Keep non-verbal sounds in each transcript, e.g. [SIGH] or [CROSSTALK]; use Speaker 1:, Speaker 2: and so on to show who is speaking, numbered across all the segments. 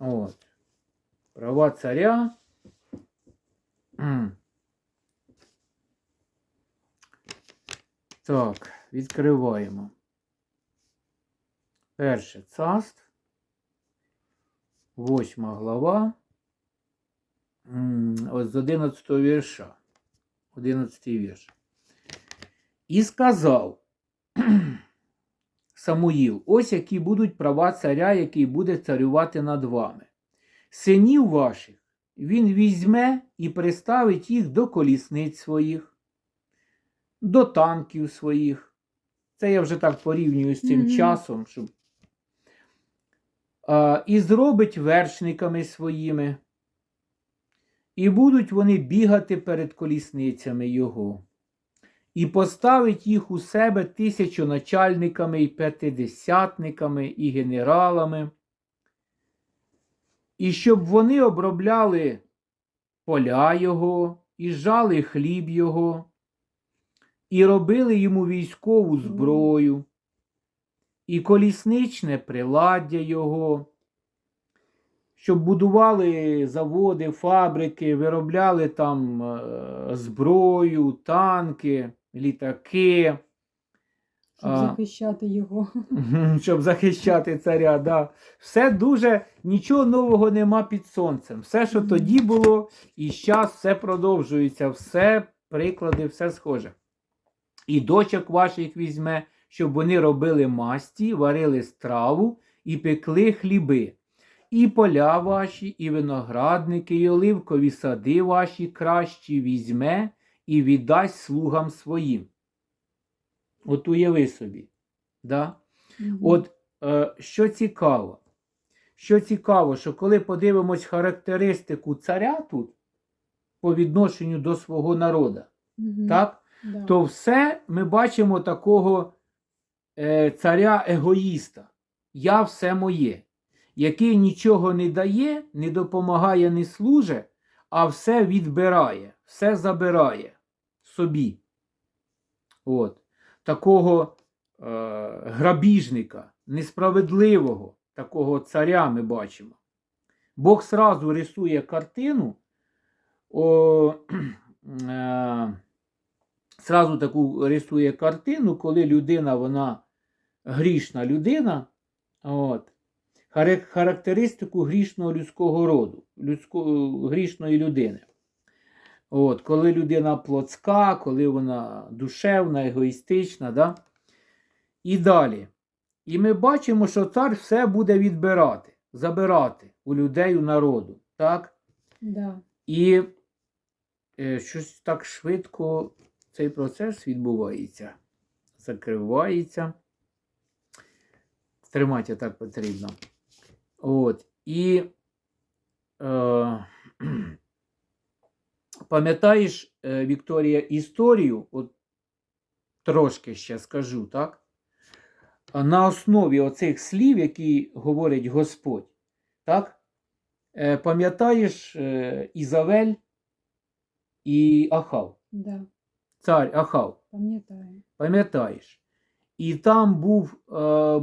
Speaker 1: От. Права царя. Так, відкриваємо. Перше царств. Восьма глава. Ось з 11 вірша. 11 вірш. І сказав Самуїл, ось які будуть права царя, який буде царювати над вами. Синів ваших він візьме і приставить їх до колісниць своїх, до танків своїх. Це я вже так порівнюю з цим
Speaker 2: Мгм.
Speaker 1: часом, щоб. А, і зробить вершниками своїми, і будуть вони бігати перед колісницями його, і поставить їх у себе тисячоначальниками і п'ятидесятниками і генералами, і щоб вони обробляли поля його, і жали хліб його, і робили йому військову зброю, і колісничне приладдя його, щоб будували заводи, фабрики, виробляли там е, зброю, танки, літаки.
Speaker 2: Щоб
Speaker 1: А.
Speaker 2: захищати його. [LAUGHS]
Speaker 1: Щоб захищати царя, да. Все дуже, нічого нового нема під сонцем. Все, що тоді було, і зараз все продовжується, все приклади, все схоже. І дочок ваших візьме, щоб вони робили масті, варили страву і пекли хліби. І поля ваші, і виноградники, і оливкові сади ваші кращі візьме і віддасть слугам своїм. От уяви собі. Да?
Speaker 2: Мгм.
Speaker 1: От е, що цікаво, що цікаво, що коли подивимось характеристику царя тут по відношенню до свого народу,
Speaker 2: Мгм.
Speaker 1: так,
Speaker 2: Да.
Speaker 1: то все ми бачимо такого е, царя егоїста. Я все моє, який нічого не дає, не допомагає, не служить, а все відбирає, все забирає собі. От. Такого е, грабіжника, несправедливого, такого царя ми бачимо. Бог сразу рисує картину, о, [CLEARS THROAT] е, сразу таку рисує картину, коли людина, вона грішна людина, от, характеристику грішного людського роду, людського, грішної людини. От, коли людина плотська, коли вона душевна, егоїстична. Да? І далі. І ми бачимо, що цар все буде відбирати, забирати у людей, у народу. Так?
Speaker 2: Да.
Speaker 1: І е, щось так швидко цей процес відбувається. Закривається. Тримати так потрібно. От. І е, пам'ятаєш, е, Вікторія, історію, от трошки ще скажу, так? На основі оцих слів, які говорить Господь, так? Е, Пам'ятаєш е, Ізавель і Ахав,
Speaker 2: Да.
Speaker 1: цар Ахав,
Speaker 2: Пам'ятаю.
Speaker 1: пам'ятаєш? І там був,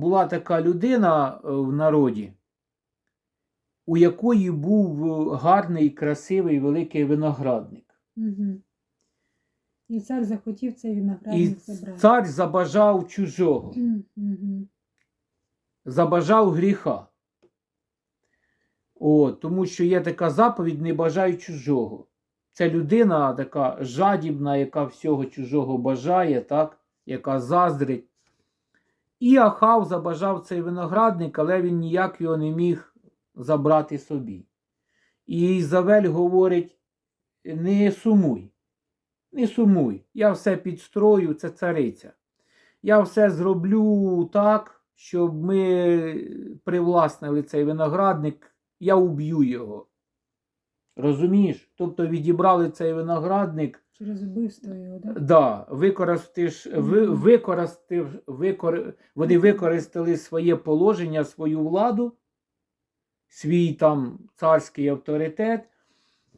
Speaker 1: була така людина в народі, у якої був е, гарний, красивий, великий виноградник.
Speaker 2: Угу. І цар захотів цей
Speaker 1: І
Speaker 2: виноградник забрати.
Speaker 1: цар забажав чужого,
Speaker 2: Угу.
Speaker 1: забажав гріха. О, тому що є така заповідь не бажай чужого. Це людина така жадібна, яка всього чужого бажає, так? яка заздрить. І Ахав забажав цей виноградник, але він ніяк його не міг забрати собі. І Ізавель говорить: не сумуй, не сумуй, я все підстрою, це цариця. Я все зроблю так, щоб ми привласнили цей виноградник, я уб'ю його. Розумієш? Тобто відібрали цей виноградник,
Speaker 2: Через вбивство його, да?
Speaker 1: да, використиш, ви,
Speaker 2: Мгм.
Speaker 1: викор, вони використали своє положення, свою владу, свій там царський авторитет,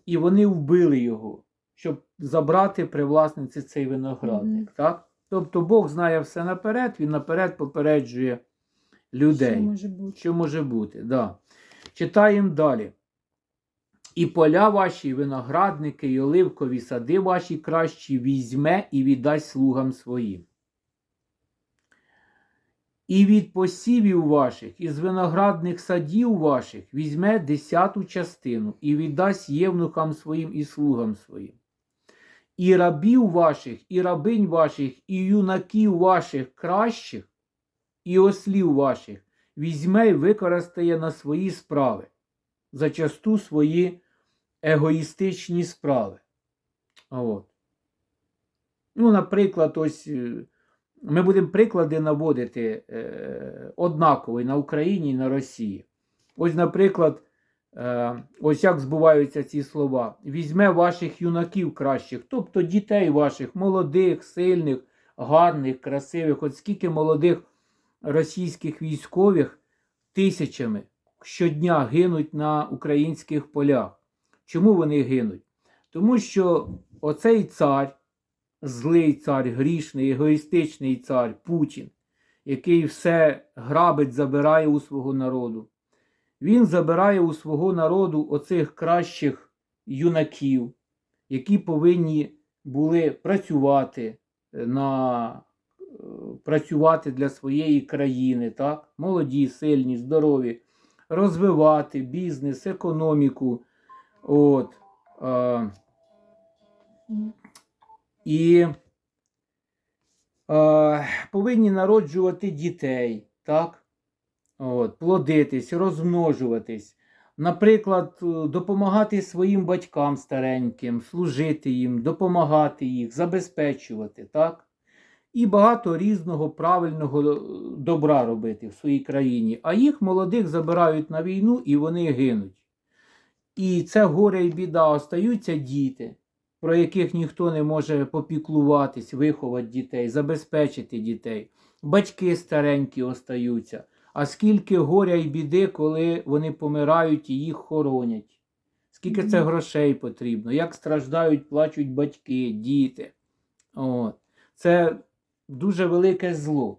Speaker 1: і вони вбили його, щоб забрати привласнити цей виноградник.
Speaker 2: Мгм.
Speaker 1: Так? Тобто Бог знає все наперед, він наперед попереджує людей
Speaker 2: Що може бути?
Speaker 1: що може бути. Да. Читаємо далі. І поля ваші, і виноградники, і оливкові сади ваші кращі візьме і віддасть слугам своїм. І від посівів ваших, із виноградних садів ваших візьме десяту частину і віддасть євнухам своїм і слугам своїм. І рабів ваших, і рабинь ваших, і юнаків ваших кращих, і ослів ваших візьме і використає на свої справи, зачасту свої егоїстичні справи. От. Ну, наприклад, ось е, ми будемо приклади наводити е, однакові на Україні і на Росії. Ось, наприклад, е, ось як збуваються ці слова: візьме ваших юнаків кращих, тобто дітей ваших, молодих, сильних, гарних, красивих. От скільки молодих російських військових тисячами щодня гинуть на українських полях. Чому вони гинуть? Тому що оцей цар, злий цар, грішний, егоїстичний цар Путін, який все грабить, забирає у свого народу. Він забирає у свого народу оцих кращих юнаків, які повинні були працювати е, на е, працювати для своєї країни, так? молоді, сильні, здорові, розвивати бізнес, економіку. От, е. І е, повинні народжувати дітей, так? От, плодитись, розмножуватись. Наприклад, е, допомагати своїм батькам стареньким, служити їм, допомагати їх, забезпечувати, так? І багато різного правильного е, добра робити в своїй країні. А їх молодих забирають на війну і вони гинуть. І це горе і біда, остаються діти, про яких ніхто не може попіклуватись, виховати дітей, забезпечити дітей. Батьки старенькі остаються. А скільки горя і біди, коли вони помирають і їх хоронять. Скільки це грошей потрібно, як страждають, плачуть батьки, діти. От. Це дуже велике зло.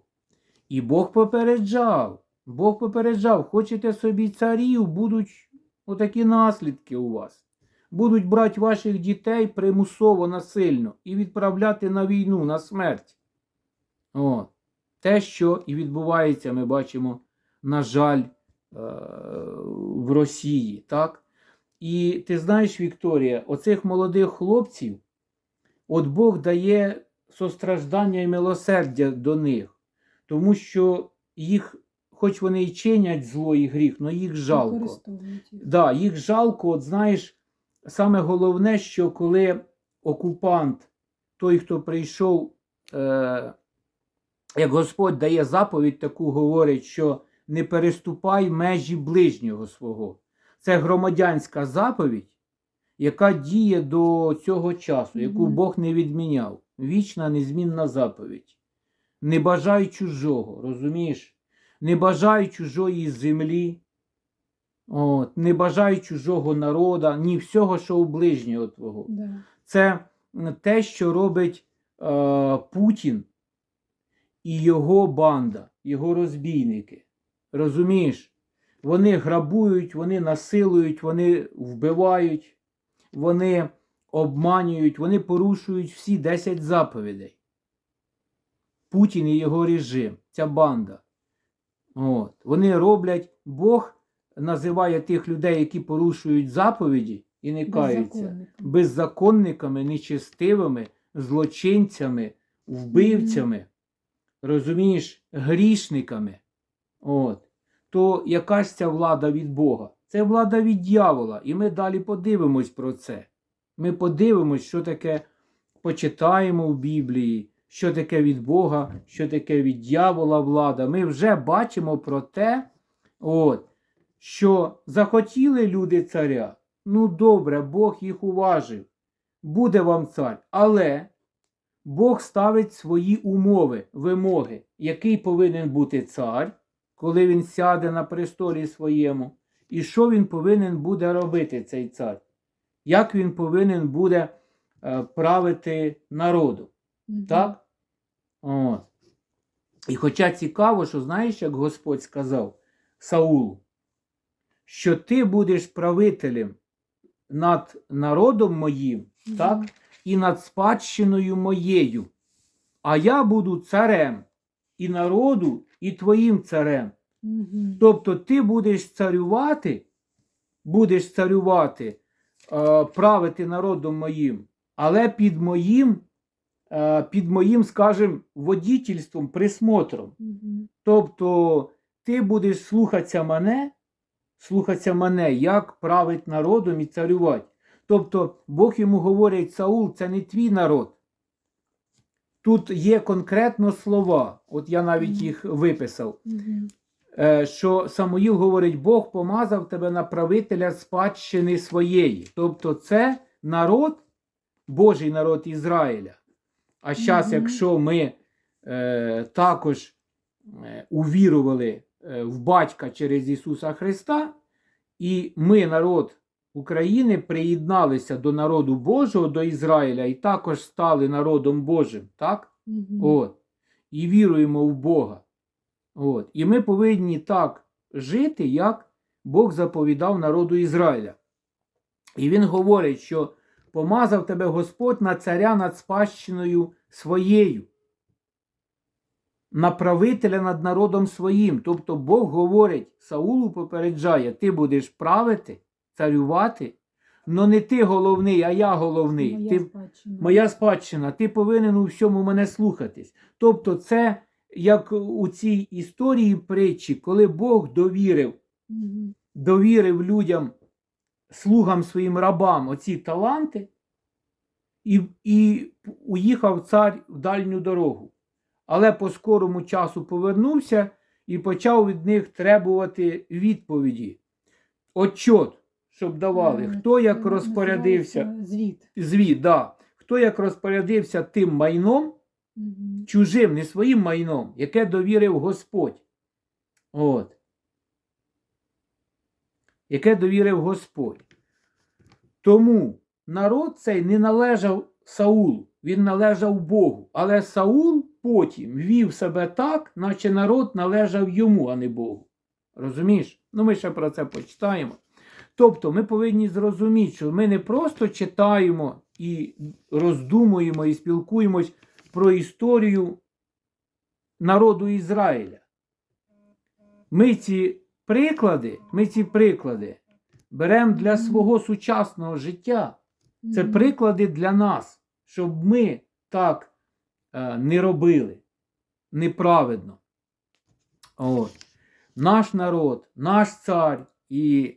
Speaker 1: І Бог попереджав. Бог попереджав, хочете собі царів, будуть отакі наслідки у вас. Будуть брати ваших дітей примусово насильно і відправляти на війну, на смерть. От. Те, що і відбувається, ми бачимо, на жаль, е, в Росії. Так? І ти знаєш, Вікторія, оцих молодих хлопців, от Бог дає состраждання і милосердя до них, тому що їх, хоч вони і чинять зло і гріх, але їх жалко. Да, їх жалко, от знаєш, саме головне, що коли окупант, той, хто прийшов, е, як Господь дає заповідь, таку говорить, що не переступай межі ближнього свого. Це громадянська заповідь, яка діє до цього часу, яку. Бог не відміняв. Вічна незмінна заповідь. Не бажай чужого, розумієш? Не бажай чужої землі, От, не бажай чужого народа, ні всього, що у ближнього твого.
Speaker 2: Да.
Speaker 1: Це те, що робить е, Путін і його банда, його розбійники. Розумієш? Вони грабують, вони насилують, вони вбивають, вони обманюють, вони порушують всі 10 заповідей. Путін і його режим, ця банда. От. Вони роблять, Бог називає тих людей, які порушують заповіді і не каються беззаконниками, нечестивими, злочинцями, вбивцями, розумієш, грішниками. От. То якась ця влада від Бога? Це влада від дьявола. І ми далі подивимось про це. Ми подивимось, що таке почитаємо в Біблії, що таке від Бога, що таке від дьявола влада. Ми вже бачимо про те, от, що захотіли люди царя. Ну, добре, Бог їх уважив. Буде вам цар. Але Бог ставить свої умови, вимоги, який повинен бути цар, коли він сяде на престолі своєму, і що він повинен буде робити, цей цар, як він повинен буде е, правити народу.
Speaker 2: Мгм.
Speaker 1: Так? От. І хоча цікаво, що знаєш, як Господь сказав Саулу, що ти будеш правителем над народом моїм, так, і над спадщиною моєю. А я буду царем і народу, і твоїм царем. Тобто ти будеш царювати, будеш царювати, е, правити народом моїм, але під моїм, е, під моїм, скажімо, водітельством, присмотром.
Speaker 2: Мгм.
Speaker 1: Тобто ти будеш слухатися мене, слухатися мене, як править народом і царювати. Тобто Бог йому говорить, Саул, це не твій народ. Тут є конкретно слова, от я навіть їх виписав. Е, що Самуїл говорить, Бог помазав тебе на правителя спадщини своєї. Тобто це народ, Божий народ Ізраїля. А зараз, якщо ми е, також е, увірували в батька через Ісуса Христа, і ми, народ України, приєдналися до народу Божого, до Ізраїля, і також стали народом Божим, так?
Speaker 2: Мгм.
Speaker 1: От. І віруємо в Бога. От. І ми повинні так жити, як Бог заповідав народу Ізраїля. І він говорить, що помазав тебе Господь на царя над спадщиною своєю, на правителя над народом своїм. Тобто Бог говорить, Саулу попереджає, ти будеш правити, царювати, но не ти головний, а я головний.
Speaker 2: Моя
Speaker 1: ти,
Speaker 2: спадщина.
Speaker 1: моя спадщина, ти повинен у всьому мене слухатись. Тобто, це як у цій історії притчі, коли Бог довірив,
Speaker 2: Мгм.
Speaker 1: довірив людям, слугам своїм рабам оці таланти, і, і уїхав цар в дальню дорогу. Але по скорому часу повернувся і почав від них требувати відповіді. Отчот, щоб давали, хто як розпорядився
Speaker 2: Звіт.
Speaker 1: звіт, да. хто як розпорядився тим майном, чужим, не своїм майном, яке довірив Господь. От. Яке довірив Господь. Тому народ цей не належав Саулу, він належав Богу. Але Саул потім вів себе так, наче народ належав йому, а не Богу. Розумієш? Ну, ми ще про це почитаємо. Тобто ми повинні зрозуміти, що ми не просто читаємо і роздумуємо і спілкуємось про історію народу Ізраїля. Ми ці приклади, ми ці приклади беремо для свого сучасного життя. Це приклади для нас, щоб ми так не робили неправедно. От. Наш народ, наш цар і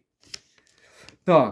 Speaker 1: так.